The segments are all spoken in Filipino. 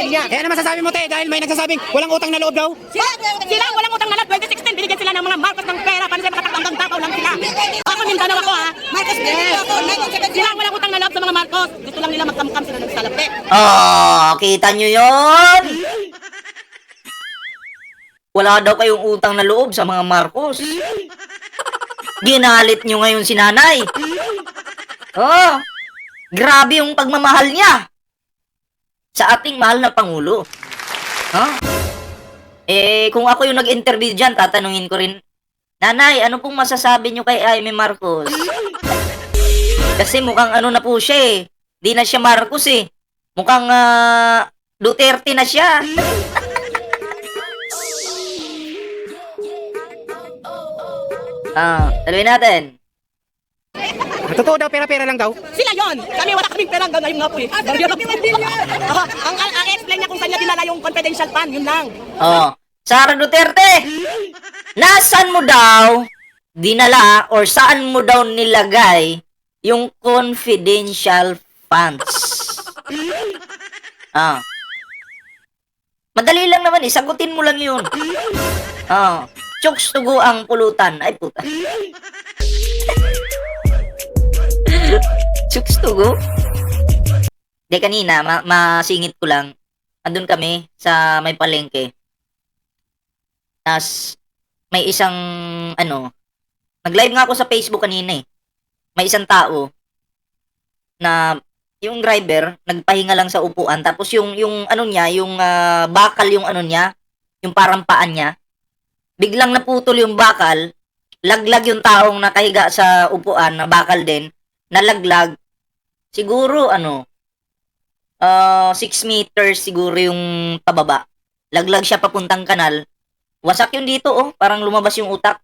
kanya. Eh, ano masasabi mo, te? Dahil may nagsasabing walang utang na loob daw? Sila, sila walang utang na loob. 2016, binigyan sila ng mga Marcos ng pera. Paano sila makatakbo hanggang Davao lang sila. Ako, Mindanao ako ha. Marcos, yes. Sila ang walang utang na loob sa mga Marcos. Gusto lang nila magkamkam sila ng salapi. Oh, kita nyo yon? Wala daw kayong utang na loob sa mga Marcos. Ginalit nyo ngayon si nanay. Oh, grabe yung pagmamahal niya sa ating mahal na Pangulo. Ha? Eh, kung ako yung nag-interview dyan, tatanungin ko rin, Nanay, ano pong masasabi nyo kay Jaime Marcos? Kasi mukhang ano na po siya eh. Di na siya Marcos eh. Mukhang ah, Duterte na siya. ah, taluin natin. Totoo daw, pera-pera lang daw. Sila yon. Kami wala kaming pera hanggang ngayon nga po eh. Ah, ang, ang, ang explain niya kung saan niya dinala yung confidential fund, yun lang. Oh, Sara Duterte, nasan mo daw dinala or saan mo daw nilagay yung confidential funds? Ah. Madali lang naman eh, sagutin mo lang yun. Ah. Chokes tugo ang pulutan. Ay puta. Chokes tugo? De kanina, ma- masingit ko lang. Andun kami sa may palengke. Tapos, may isang, ano, nag-live nga ako sa Facebook kanina eh. May isang tao na yung driver nagpahinga lang sa upuan tapos yung yung ano niya yung ah, bakal yung ano niya yung parang paan niya biglang naputol yung bakal laglag yung taong nakahiga sa upuan na bakal din nalaglag siguro ano uh, 6 meters siguro yung pababa laglag siya papuntang kanal Wasak yun dito, oh. Parang lumabas yung utak.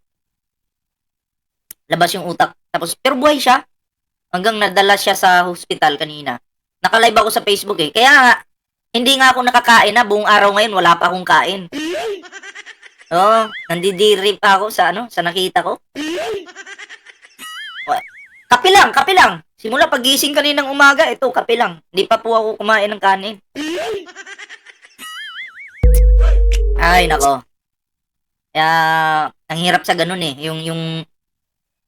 Labas yung utak. Tapos, pero buhay siya. Hanggang nadala siya sa hospital kanina. Nakalive ako sa Facebook eh. Kaya nga, hindi nga ako nakakain na. Buong araw ngayon, wala pa akong kain. Oo, oh, nandidiri pa ako sa ano, sa nakita ko. Kape lang, kape lang. Simula pagising kaninang umaga, ito, kape lang. Hindi pa po ako kumain ng kanin. Ay, nako. Kaya, ang hirap sa ganun eh. Yung, yung,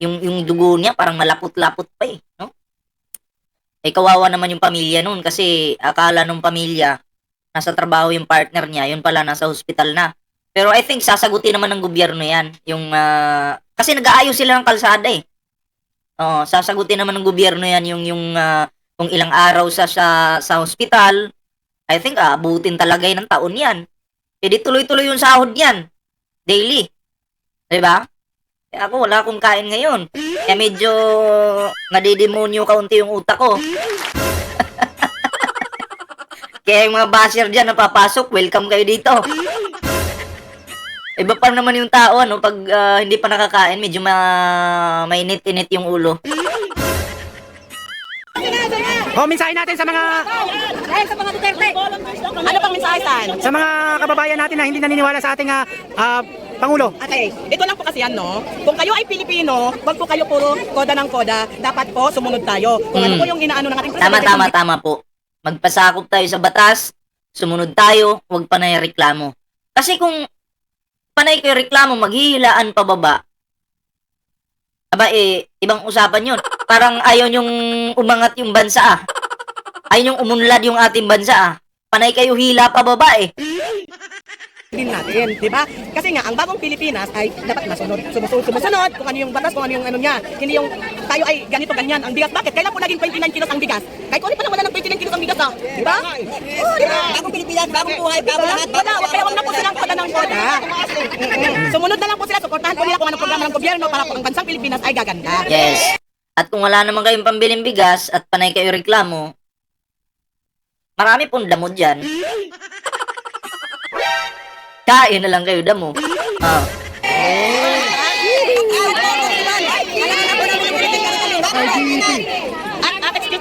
yung, yung dugo niya parang malapot-lapot pa eh. No? Eh, kawawa naman yung pamilya noon kasi akala nung pamilya nasa trabaho yung partner niya, yun pala nasa hospital na. Pero I think sasagutin naman ng gobyerno yan. Yung, ah, kasi nag-aayos sila ng kalsada eh. Oo, sasagutin naman ng gobyerno yan yung, yung, ah, kung ilang araw sa, sa, sa hospital. I think, aabutin talaga yun ng taon yan. E di tuloy-tuloy yung sahod niyan. Daily. Diba? Kaya ako, wala akong kain ngayon. Kaya medyo nadidemonyo kaunti yung utak ko. Kaya yung mga basher dyan na papasok, welcome kayo dito. Iba pa naman yung tao, ano, pag ah, hindi pa nakakain, medyo ma mainit-init yung ulo. O, mensahe natin sa mga Dahil sa mga Duterte. Ano pang mensahe saan? sa mga kababayan natin na hindi naniniwala sa ating ah, ah, Pangulo. Okay, ito lang po kasi yan, no? Kung kayo ay Pilipino, wag po kayo puro koda ng koda. Dapat po sumunod tayo. Kung ano Mm. po yung inaano ng ating Tama, tama, tama po. Magpasakop tayo sa batas, sumunod tayo, huwag panay reklamo. Kasi kung panay kayo reklamo, maghihilaan pababa, aba eh, ibang usapan yun. Parang ayaw yung umangat yung bansa ah. Ayaw yung umunlad yung ating bansa ah. Panay kayo hila pababa eh. Din natin, di ba? Kasi nga, ang bagong Pilipinas ay dapat masunod, sumusunod, sumusunod kung ano yung batas, kung ano yung ano niya. Hindi yung tayo ay ganito, ganyan. Ang bigas, bakit? Kailan po naging 29 kilos ang bigas? Kahit kung ano pa na wala ng 29 kilos ang bigas, ah. Di ba? Oo, di ba? Bagong Pilipinas, bagong buhay, bagong lahat. Wala, kaya huwag na po silang koda ng. Mm-mm. Sumunod na lang po sila, suportahan po nila kung anong programa ng gobyerno para po ang bansang Pilipinas ay gaganda. Yes. At kung wala naman kayong pambiling bigas at panay kayo reklamo, marami pong damo dyan. Kain na lang kayo damo. Ah.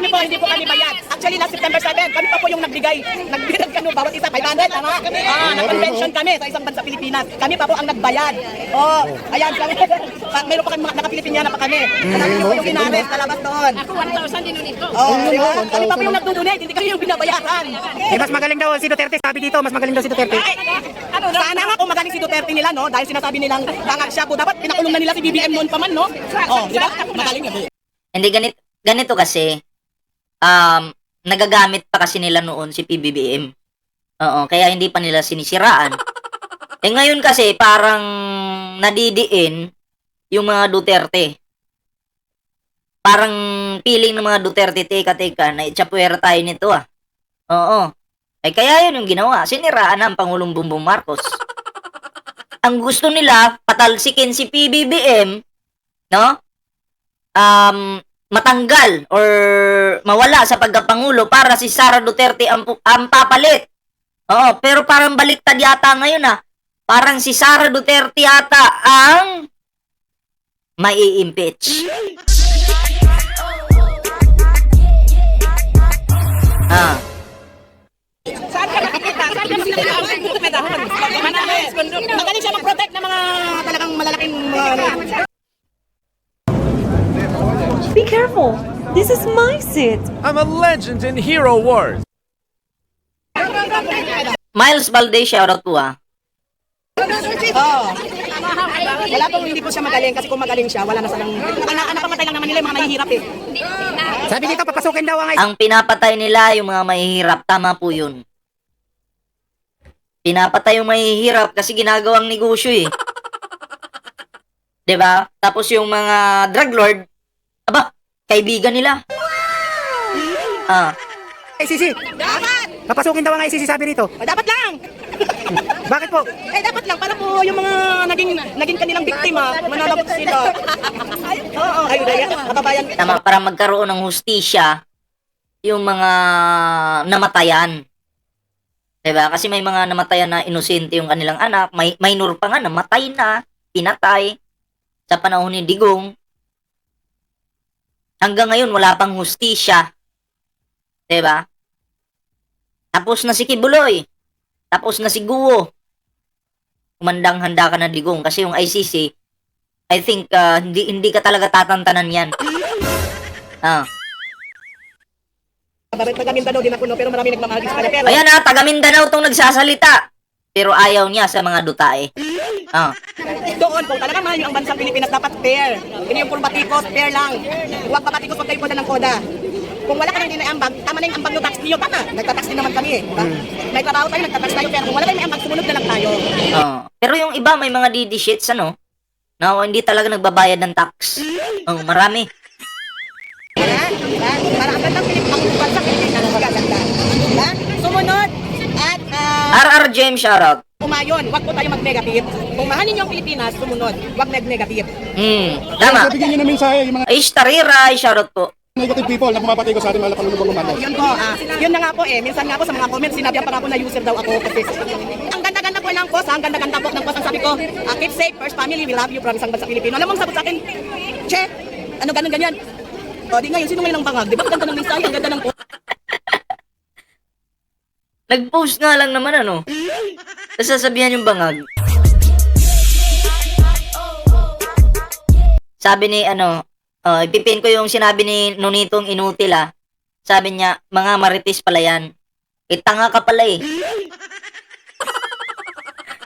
Me po, hindi po kami bayad. Actually last September 7, kami pa po yung nagbigay, nagbigay ano, bawat isa 500, tama? Ah, na-convention kami sa isang bansa Pilipinas. Kami pa po ang nagbayad. Oh, ayan kami. Pa- Meron pa kami mga naka-Pilipinyana pa kami. Kami po yung inares sa labas doon. Ako 1,000 din. Oh, di ba? Kami pa po yung nagdudonate, hindi kami yung binabayaran. Eh, mas magaling daw si Duterte. Sabi dito, mas magaling daw si Duterte. Ano, sana nga kung magaling si Duterte nila, no? Dahil sinasabi nilang bangag siya po. Dapat pinakulong na nila si BBM noon pa man, no? Oh, di ba? Magaling nga. Hindi ganito, ganito kasi um nagagamit pa kasi nila noon si PBBM. Oo, kaya hindi pa nila sinisiraan. eh ngayon kasi parang nadidiin yung mga Duterte. Parang feeling ng mga Duterte, teka teka, na itsapuera tayo nito ah. Oo. Eh kaya yun yung ginawa. Siniraan ang Pangulong Bongbong Marcos. ang gusto nila, patalsikin si PBBM, no? um, matanggal or mawala sa pagkapangulo para si Sara Duterte ang, ang papalit. Oo, pero parang baliktad yata ngayon ah. Parang si Sara Duterte yata ang mai-impeach. Ah, Saan ka nakikita? Saan ka nakikita? Medahon. Magaling siya mag-protect ng mga talagang malalaking. Be careful. This is my seat. I'm a legend in Hero Wars. Miles Valdez shoutout po ah. Oo. Wala pong hindi po siya magaling kasi kung magaling siya, wala na silang... Anak, anak pamatay lang naman nila yung mga mahihirap eh. Sabi dito, papasukin daw ang Ang pinapatay nila yung mga mahihirap, tama po yun. Pinapatay yung mahihirap kasi ginagawang negosyo eh. 'Di ba? Tapos yung mga drug lord, aba, kaibigan nila. Ah, ICC. Dapat! Papasukin daw ang ICC sabi dito. Ah, Dapat lang! Bakit po? Eh, dapat lang para po yung mga naging naging kanilang biktima, manalabot sila. Oo, ayun na yan. Kababayan. tama para magkaroon ng hustisya yung mga namatayan. 'Di ba? Kasi may mga namatayan na inosente yung kanilang anak, may minor pa nga namatay na, pinatay sa panahon ni Digong. Hanggang ngayon wala pang hustisya. ba? Tapos na si Kibuloy. Tapos na si Guo. Kumandang handa ka na Digong kasi yung ICC I think ah, hindi hindi ka talaga tatantanan 'yan. Ah. Taga Mindanao din ako, no? pero marami nagmamahal sa kanya. Ayan na, taga Mindanao tong nagsasalita. Pero ayaw niya sa mga dutae. Ah. doon, kung talaga mahal ang bansang Pilipinas, dapat fair. Hindi yung puro batikos, fair lang. Huwag pa batikos, huwag kayo koda ng koda. Kung wala ka nang dinaambag, tama na yung ambag nyo tax niyo, tama. Nagtatax din naman kami eh. Diba? May trabaho tayo, nagtatax tayo, pero kung wala tayong ambag, sumunod na lang tayo. Oh. Pero yung iba may mga DD shits ano, na hindi talaga nagbabayad ng tax. Oh, marami. Diba? Diba? Para ang gandang Pilip, ang bansang Pilipinas, magaganda. Diba? RR James shoutout. umayon, huwag po tayo mag-negative. Kung mahal ninyo ang Pilipinas, sumunod, huwag mag-negative. Hmm, tama. Bigyan nyo ng mensahe yung mga Ay, Tarira, shoutout po. negative people na pumapatay ko sa ating mga Pangulong Marcos. Yun po, ah, yun na nga po eh. Minsan nga po sa mga comments, sinabi pa nga po na user daw ako kasi ang ganda-ganda po ng post, ah, ang ganda-ganda po ng post. Ang sabi ko, ah, keep safe, first family, we love you, from isang bansa Pilipino. Alam mo, ang sabi sa akin, che, ano ganun ganyan. O, di ngayon, sino may lang bangag? Di ba? Ang ganda ng mensahe, ang ganda ng post. Nag-post nga lang naman ano. Sasabihan yung bangag. Sabi ni ano, uh, ipipin ko yung sinabi ni Nonitong inutil ah. Sabi niya, mga marites pala yan. Eh, tanga ka pala eh.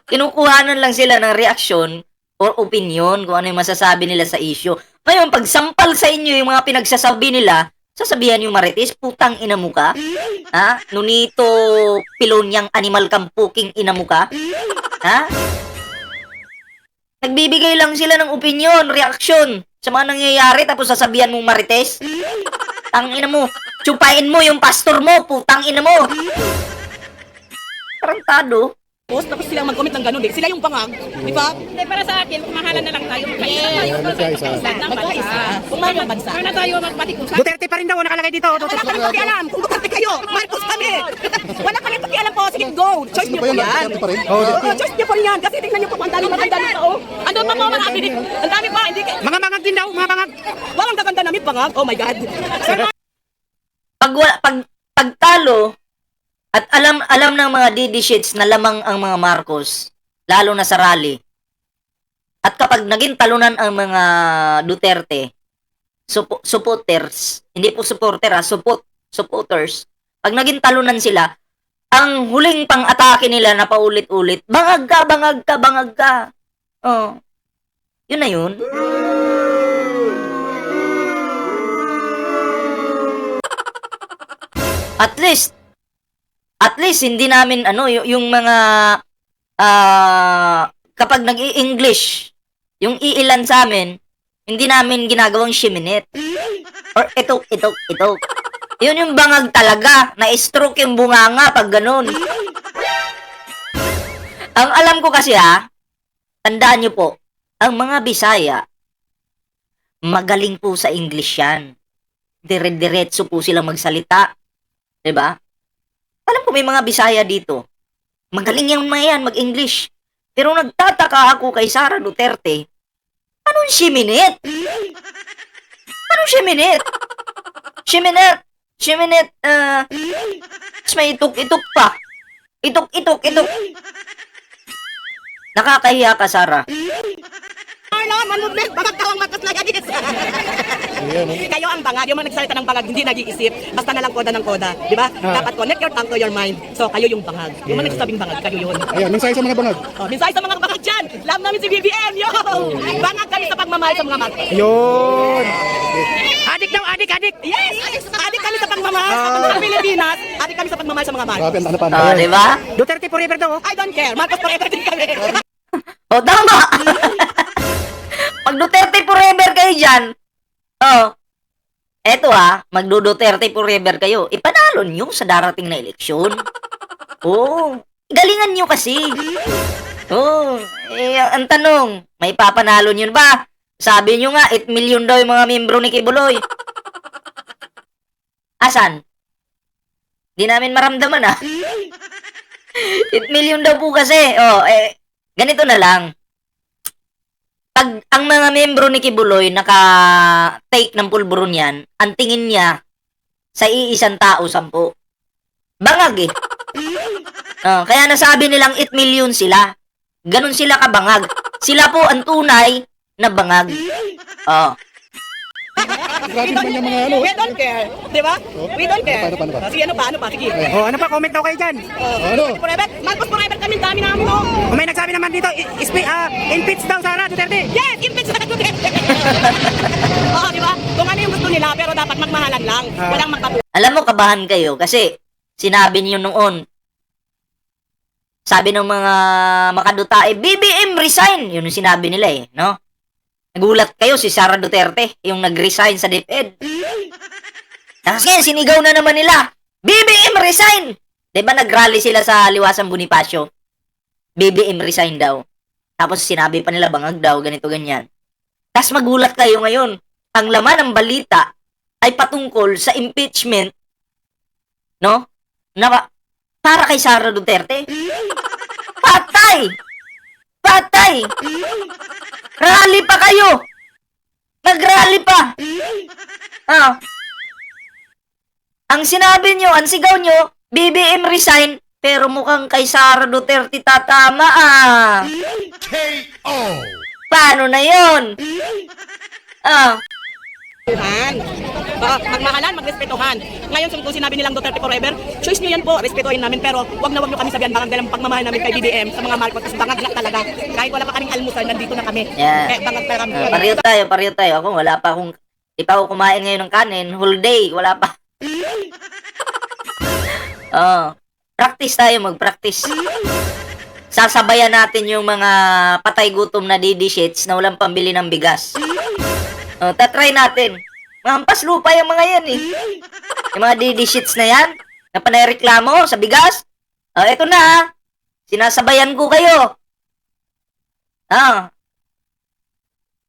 Kinukuhanan lang sila ng reaksyon or opinion kung ano yung masasabi nila sa issue. Ngayon, pag sampal sa inyo yung mga pinagsasabi nila, sasabihan yung marites, putang ina mo ka? Ha? Nunito pilonyang animal kampuking ina mo ka? Ha? Nagbibigay lang sila ng opinion, reaksyon sa mga nangyayari tapos sasabihan mong marites? Tang ina mo. Tsupain mo yung pastor mo, putang ina mo. Tarantado. Post, tapos silang mag-comment ng ganun eh. Sila yung bangag, di ba? Hindi, para sa akin, kumahalan na lang tayo. Magkaisa tayo. magkaisa. Ng Magkaisa. mahal yung bansa. Para na tayo magpatikos. Duterte pa rin daw, nakalagay dito. Wala kami pakialam. Kung Duterte kayo, Marcos kami. Wala kami pakialam po. Sige, go. Choice Sino niyo po yan? Oo, choice niyo po yan. Kasi tingnan niyo po kung ang dami matanda na tao. Ano pa mga mga activist? Ang dami pa. Hindi. Mga bangag din daw, mga bangag. Walang gaganda namin bangag. Oh my God. Pag, wala, pag at alam alam ng mga DD sheets na lamang ang mga Marcos, lalo na sa rally. At kapag naging talunan ang mga Duterte, supo- supporters, hindi po supporter ha, support, supporters, pag naging talunan sila, ang huling pang-atake nila na paulit-ulit, bangag ka, bangag ka, bangag ka. Oh. Yun na yun. At least, at least hindi namin ano yung mga ah kapag nag-i-English yung iilan sa amin hindi namin ginagawang shiminet or ito ito ito. Yun yung bangag talaga na stroke yung bunganga pag ganun. Ang alam ko kasi ha tandaan nyo po ang mga Bisaya magaling po sa English yan. Dire-diretso po silang magsalita 'di ba alam ko may mga Bisaya dito. Magaling yung mga yan mag-English. Pero nagtataka ako kay Sara Duterte. Anong shiminit? Anong shiminit? Shiminit? Shiminit, ah... Uh, may itok-itok pa. Itok-itok, itok. Nakakahiya ka, Sara. Marlon, manublet, bangag ka ang makas na gagis. Kayo ang bangag, yung mga nagsalita ng bangag, hindi nag-iisip, basta na lang koda ng koda. Di ba? Dapat connect your tongue to your mind. So, kayo yung bangag. Yung mga nagsasabing bangag, kayo yun. Ayan, mensahe sa mga bangag. Oh, minsan sa mga bangag dyan, love namin si BBM, yo! Bangag kami sa pagmamahal sa mga market. Yun. Adik daw, adik, adik. Yes! Adik kami sa pagmamahal sa Pilipinas. Adik kami sa pagmamahal sa mga market. Grabe, ang ano pa. Oh, di ba? Duterte forever daw. oh. I don't care. Marcos forever din kami. O, Oh, tama! Pag Duterte forever kayo dyan, oh, eto ha, magdo-Duterte forever kayo, ipanalo nyo sa darating na eleksyon. Oh, galingan nyo kasi. Oh, eh, ang tanong, may papanalo nyo ba? Sabi nyo nga, 8 million daw yung mga membro ni Kibuloy. Asan? Di namin maramdaman ah. 8 million daw po kasi. Oh, eh, ganito na lang. Pag ang mga membro ni Kibuloy naka-take ng pulburo niyan, ang tingin niya sa iisang tao, sampu. Bangag eh. Oh, kaya nasabi nilang 8 million sila. Ganon sila kabangag. Sila po ang tunay na bangag. Oh. Grabe naman yung mga ano. We don't care. Di ba? We don't care. Paano, paano ba? Sige, ano pa? Ano pa? Sige. Oh, ano pa, comment daw kayo dyan. Ano? Forever. Marcos forever kami. Dami namin, no? Oh, may nagsabi naman dito, i- ispi, ah, impeach daw Sara Duterte. Yes! Impeach na Duterte. Oo, di ba? Kung ano yung gusto nila, pero dapat magmahalan lang. Walang magpapu. Alam mo, kabahan kayo kasi sinabi niyo noon, sabi ng mga makaduta, eh, BBM resign. Yun yung sinabi nila eh, no? Nagulat kayo si Sara Duterte, yung nag-resign sa DepEd. Tapos ngayon, sinigaw na naman nila, BBM resign! Di ba nag-rally sila sa Liwasan Bonifacio? BBM resign daw. Tapos sinabi pa nila, bangag daw, ganito, ganyan. Tapos magulat kayo ngayon. Ang laman ng balita ay patungkol sa impeachment, no? Na para kay Sara Duterte. Patay! Patay! Rally pa kayo! Nag-rally pa! Ah. Ang sinabi nyo, ang sigaw nyo, BBM resign, pero mukhang kay Sara Duterte tatama ah. Paano na yon? Ah, Respetuhan. Oo, magmahalan, magrespetuhan. Ngayon, kung sinabi nilang Duterte forever, choice nyo yan po, respetuhin namin. Pero wag na wag nyo kami sabihan, bangag dahil ang pagmamahal namin kay BBM sa mga Marcos. Tapos bangag na talaga. Kahit wala pa kaming almusal, nandito na kami. Yeah. Eh, bangag pa kami. Ah, pareho tayo, pareho tayo. Ako wala pa akong di pa ako kumain ngayon ng kanin, whole day, wala pa. oh, practice tayo, mag-practice. Sasabayan natin yung mga patay gutom na DD sheets na walang pambili ng bigas. Oh, tatry natin. Mampas lupa yung mga yan eh. Yung mga DD sheets na yan, na panayreklamo sa bigas. Oh, eto na ha. Sinasabayan ko kayo. Ah,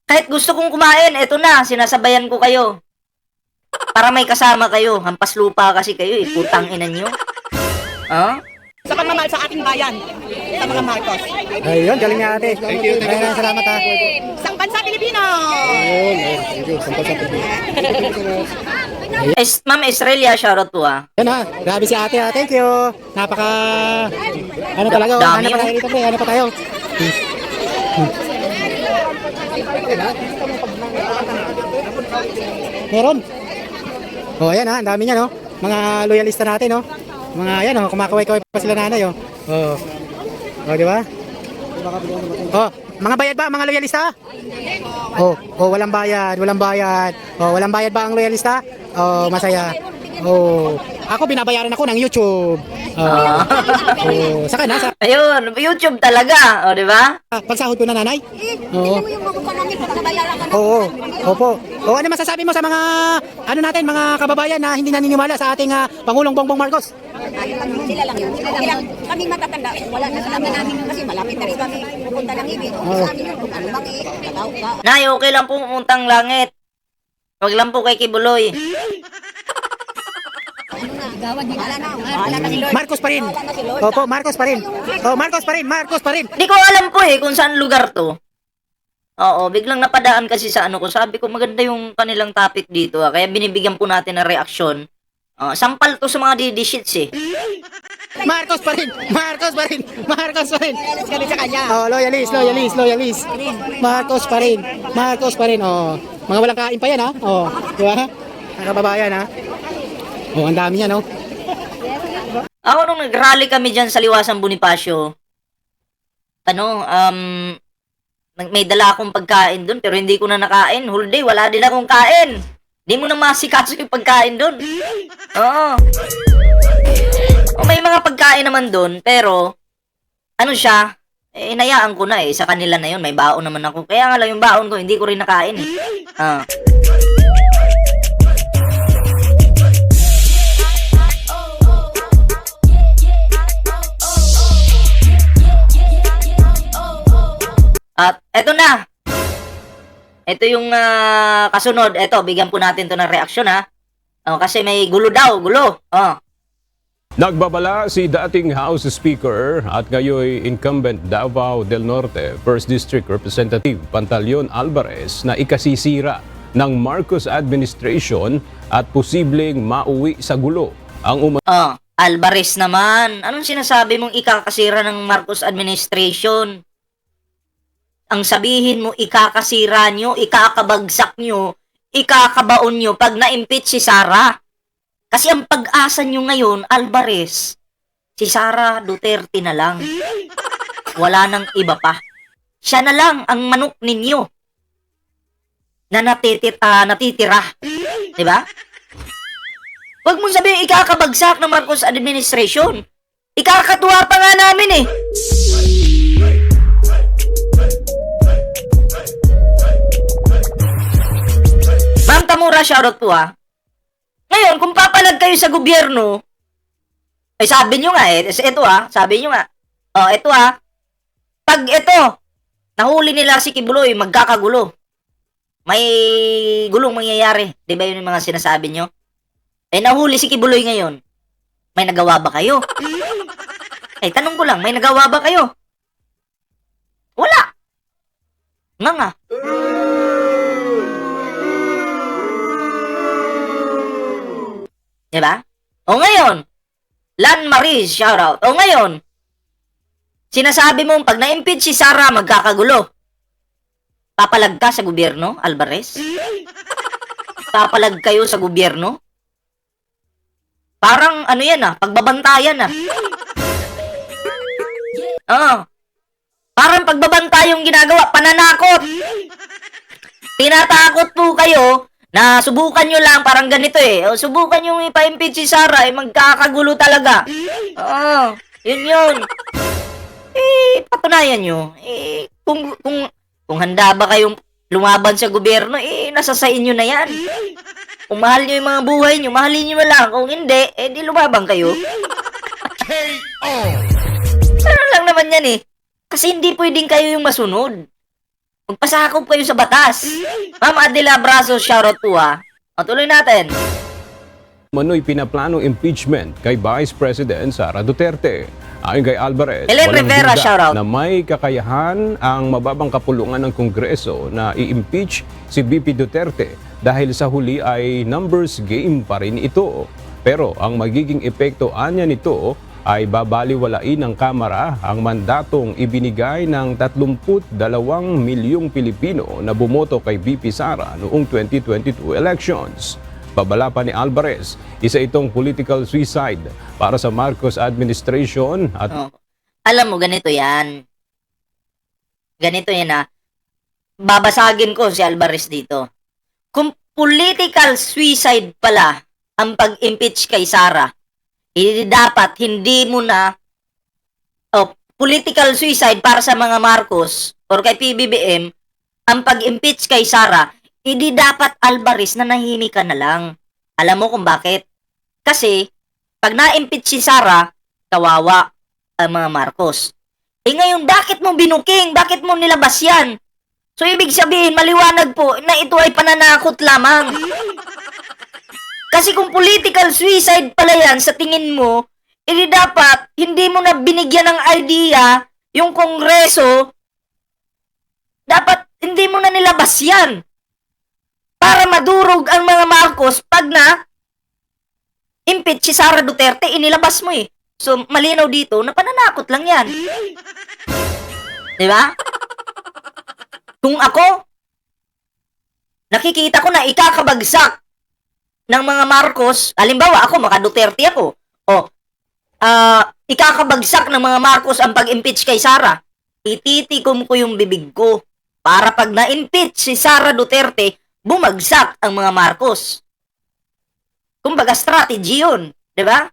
kahit gusto kong kumain, eto na, sinasabayan ko kayo. Para may kasama kayo. Hampas lupa kasi kayo eh. Putang ina nyo. Ah? Sa pagmamahal sa ating bayan, sa mga Marcos. Ayun, galing nga ate. Thank you, thank you. Maraming salamat ha. Isang bansa Pilipino! Ayun, ayun. Thank you. You so much. Es, Ma'am Estrella, shoutout po ah. Yan ha. Grabe si ate ha. Thank you. Napaka... Ano talaga? oh. Dami, Ano pa tayo dito pre? Ano pa tayo? Meron. Oh, ayan ha. Ang dami niya no. Mga loyalista natin no. Mga yan oh. Kumakaway-kaway pa sila nanay oh. Oh. Oh, di ba? Oh, mga bayad ba mga loyalista? Oh, oh walang bayad, walang bayad. Oh, walang bayad ba ang loyalista? Oh, masaya. Oh, ako binabayaran ako ng YouTube. Oh, oh saka na sa Ayun, YouTube talaga, o di ba? pagsahod ko na nanay. Oo. pagkabayaran ka Oo. Opo. O ano masasabi mo sa mga ano natin mga kababayan na hindi naniniwala sa ating ah, Pangulong Bongbong Marcos? Sila lang yun. Sila lang yun. Kami matatanda. Wala na sa amin namin kasi malapit na rin kami pupunta ng ibig. Sa amin yun, kung ano mang ikataw ka. Nay, okay lang po umuntang langit. Huwag lang po kay Kibuloy. Marcos pa rin. Opo, Marcos pa rin. Oh, Marcos pa rin, Marcos pa rin. Hindi ko alam po eh kung saan lugar to. Oo, biglang napadaan kasi sa ano ko. Sabi ko maganda yung kanilang topic dito ah. Kaya binibigyan po natin ng reaksyon. Ah, sampal to sa mga DD shits eh. Marcos pa rin. Marcos pa rin. Marcos pa rin. Galit sa kanya. Oh, loyalist, loyalist, loyalist. Marcos pa rin. Marcos pa rin. Oh, mga walang kain pa yan ha. Oh, di ba? Mga kababayan ha. Oh, ang dami niya no. Ako nung nag-rally kami dyan sa Liwasan Bonifacio, ano, um, may dala akong pagkain doon pero hindi ko na nakain. Whole day, wala din akong kain. Hindi mo na masikaso yung pagkain doon. Oo. O, may mga pagkain naman doon, pero, ano siya, eh, inayaan ko na eh. Sa kanila na yun, may baon naman ako. Kaya nga lang yung baon ko, hindi ko rin nakain eh. Ah. At eto na. Ito yung ah, kasunod. Eto, bigyan po natin to ng reaksyon ha. Oh, kasi may gulo daw, gulo. Oh. Nagbabala si dating House Speaker at ngayon incumbent Davao del Norte 1st District Representative Pantaleon Alvarez na ikasisira ng Marcos administration at posibleng mauwi sa gulo ang uma- Oh, Alvarez naman. Anong sinasabi mong ikakasira ng Marcos administration? Ang sabihin mo, ikakasira nyo, ikakabagsak nyo, ikakabaon nyo pag na-impeach si Sara. Kasi ang pag-asa nyo ngayon, Alvarez, si Sara Duterte na lang. Wala nang iba pa. Siya na lang ang manok ninyo na natitir, ah, natitira. Diba? Huwag mong sabihin ikakabagsak ng Marcos administration. Ikakatuwa pa nga namin eh. Ma'am Tamura, shoutout po ah. Ngayon, kung papalag kayo sa gobyerno, eh sabi nyo nga eh, ito ah, sabi nyo nga, oh, ito ah, pag ito, nahuli nila si Kibuloy, magkakagulo. May gulong mangyayari. Di ba yun yung mga sinasabi nyo? Eh, nahuli si Kibuloy ngayon. May nagawa ba kayo? Eh, tanong ko lang, may nagawa ba kayo? Wala. Nga nga. Diba? O ngayon, Lan Marie, shoutout. O ngayon, sinasabi mong pag na-impeach si Sara, magkakagulo. Papalag ka sa gobyerno, Alvarez? Papalag kayo sa gobyerno? Parang ano yan ah, pagbabantayan ah. Oo. Parang pagbabantay yung ginagawa, pananakot. Tinatakot po kayo na subukan nyo lang, parang ganito eh. O, subukan nyo ipa-impeach si Sarah, eh, magkakagulo talaga. Oo, yun yun. Eh, patunayan nyo. Eh, kung, kung, kung handa ba kayong lumaban sa gobyerno, eh, nasa sa inyo na yan. Kung mahal nyo yung mga buhay nyo, mahalin nyo na lang. Kung hindi, eh, di lumabang kayo. Ano lang naman yan eh. Kasi hindi pwedeng kayo yung masunod. Magpasakop kayo sa batas. Ma'am Adela Brazo, shoutout po ha. O, tuloy natin. Manoy pinaplanong impeachment kay Vice President Sara Duterte. Ayon kay Alvarez, Helen Rivera, shoutout. na may kakayahan ang mababang kapulungan ng Kongreso na i-impeach si BP Duterte dahil sa huli ay numbers game pa rin ito. Pero ang magiging epekto anya nito ay babaliwalain ng Kamara ang mandatong ibinigay ng 32 milyong Pilipino na bumoto kay BP Sara noong 2022 elections. Babala pa ni Alvarez, isa itong political suicide para sa Marcos administration at Oh. Alam mo, ganito yan. Ganito yan ah. Babasagin ko si Alvarez dito. Kung political suicide pala ang pag-impeach kay Sara, hindi dapat hindi mo na oh, political suicide para sa mga Marcos or kay PBBM ang pag-impeach kay Sara, hindi dapat Alvarez na nahimik ka na lang. Alam mo kung bakit? Kasi pag na-impeach si Sara, kawawa ang mga Marcos. Eh ngayon, bakit mo binuking? Bakit mo nilabas yan? So, ibig sabihin, maliwanag po na ito ay pananakot lamang. Kasi kung political suicide pala yan sa tingin mo, hindi dapat, hindi mo na binigyan ng idea yung kongreso, dapat hindi mo na nilabas yan. Para madurog ang mga Marcos pag na impeach si Sara Duterte, inilabas mo eh. So, malinaw dito na pananakot lang yan. Di ba? Kung ako, nakikita ko na ikakabagsak ng mga Marcos, halimbawa ako, maka Duterte ako, o, ah, ikakabagsak ng mga Marcos ang pag-impeach kay Sara, ititikom ko yung bibig ko para pag na-impeach si Sara Duterte, bumagsak ang mga Marcos. Kumbaga, strategy yun. Di ba?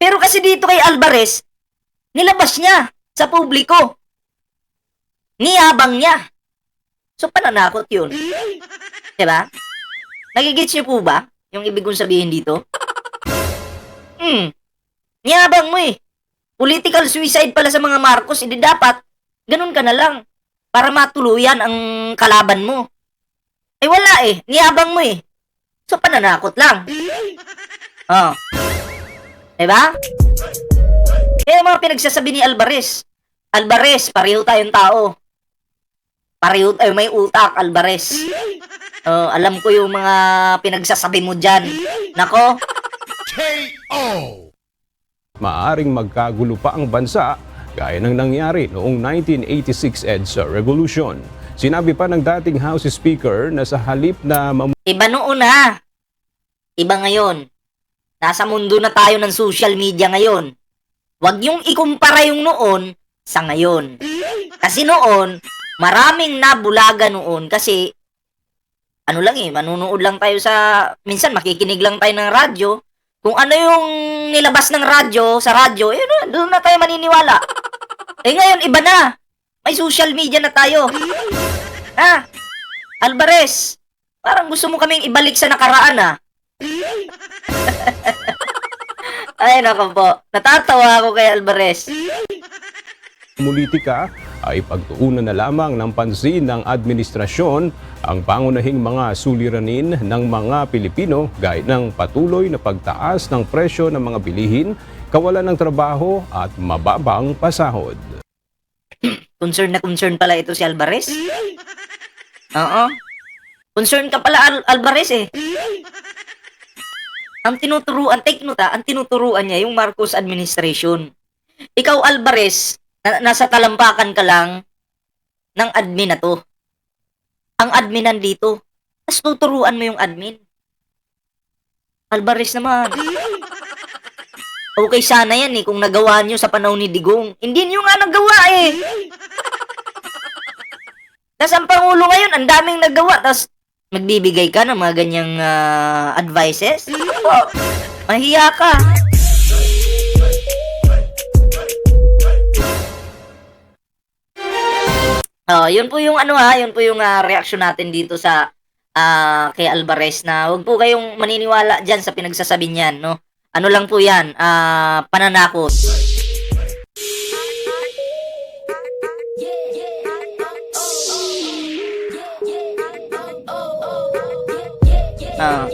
Pero kasi dito kay Alvarez, nilabas niya sa publiko. Niyabang niya. So, pananakot yun. Di ba? Nagigits niyo po ba yung ibig kong sabihin dito? Hmm. Niyabang mo eh. Political suicide pala sa mga Marcos, hindi dapat ganun ka na lang para matuluyan ang kalaban mo. Eh wala eh, niyabang mo eh. So pananakot lang. Oh. Diba? Kaya mga pinagsasabi ni Alvarez. Alvarez, pareho tayong tao. Pareho tayo may utak, Alvarez. Oh, alam ko yung mga pinagsasabi mo dyan. Nako, maaring magkagulo pa ang bansa gaya ng nangyari noong 1986 EDSA Revolution. Sinabi pa ng dating House Speaker na sa halip na iba noon na. Iba ngayon. Nasa mundo na tayo ng social media ngayon. Huwag yung ikumpara yung noon sa ngayon. Kasi noon, maraming nabulaga noon kasi ano lang eh, manunood lang tayo sa, minsan makikinig lang tayo ng radyo. Kung ano yung nilabas ng radyo sa radyo, eh, doon na tayo maniniwala. Eh ngayon, iba na. May social media na tayo. Ha? Alvarez, parang gusto mo kaming ibalik sa nakaraan ah. Ay, nako po. Natatawa ako kay Alvarez. politika ay pagtuunan na lamang ng pansin ng administrasyon ang pangunahing mga suliranin ng mga Pilipino gaya ng patuloy na pagtaas ng presyo ng mga bilihin, kawalan ng trabaho at mababang pasahod. Concern na concern pala ito si Alvarez. Oo. Concern ka pala, Al- Alvarez eh. Ang tinuturuan, take note ah, ang tinuturuan niya yung Marcos administration. Ikaw, Alvarez, na- nasa talampakan ka lang ng admin na to. Ang admin nandito. Tapos tuturuan mo yung admin. Alvarez naman. Okay sana yan eh kung nagawa nyo sa panahon ni Digong. Hindi nyo nga nagawa eh. Tapos ang Pangulo ngayon, ang daming nagawa. Tapos magbibigay ka ng mga ganyang ah, advices? Oh, mahiya ka. Oh, yun po yung ano ha, yun po yung ah, reaction natin dito sa ah, kay Alvarez na huwag po kayong maniniwala diyan sa pinagsasabi niyan, no? Ano lang po 'yan, ah, pananakot. Ah,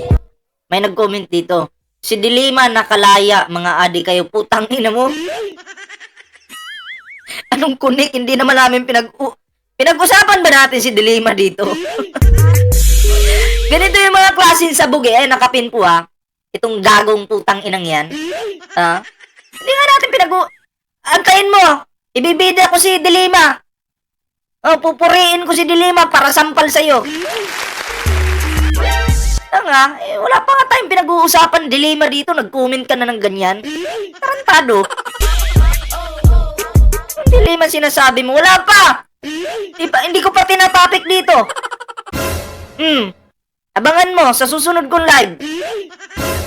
May nag-comment dito. Si Dilima nakalaya, mga adi kayo. Putang ina mo. Anong kunik? Hindi naman namin pinag... Pinag-usapan ba natin si Dilima dito? Ganito yung mga klaseng sabog eh. Ay, nakapin po ha. Itong gagong putang inang yan. Ha? Hindi nga natin pinag Antayin mo. Ibibida ko si Dilima. Oh, pupuriin ko si Dilima para sampal sa'yo. Ito nga, eh, wala pa nga tayong pinag-uusapan Dilima dito. Nag-comment ka na ng ganyan. Tarantado. Dilima sinasabi mo, wala pa. Di pa, hindi ko pa tinatopic dito. Hmm. Abangan mo sa susunod kong live.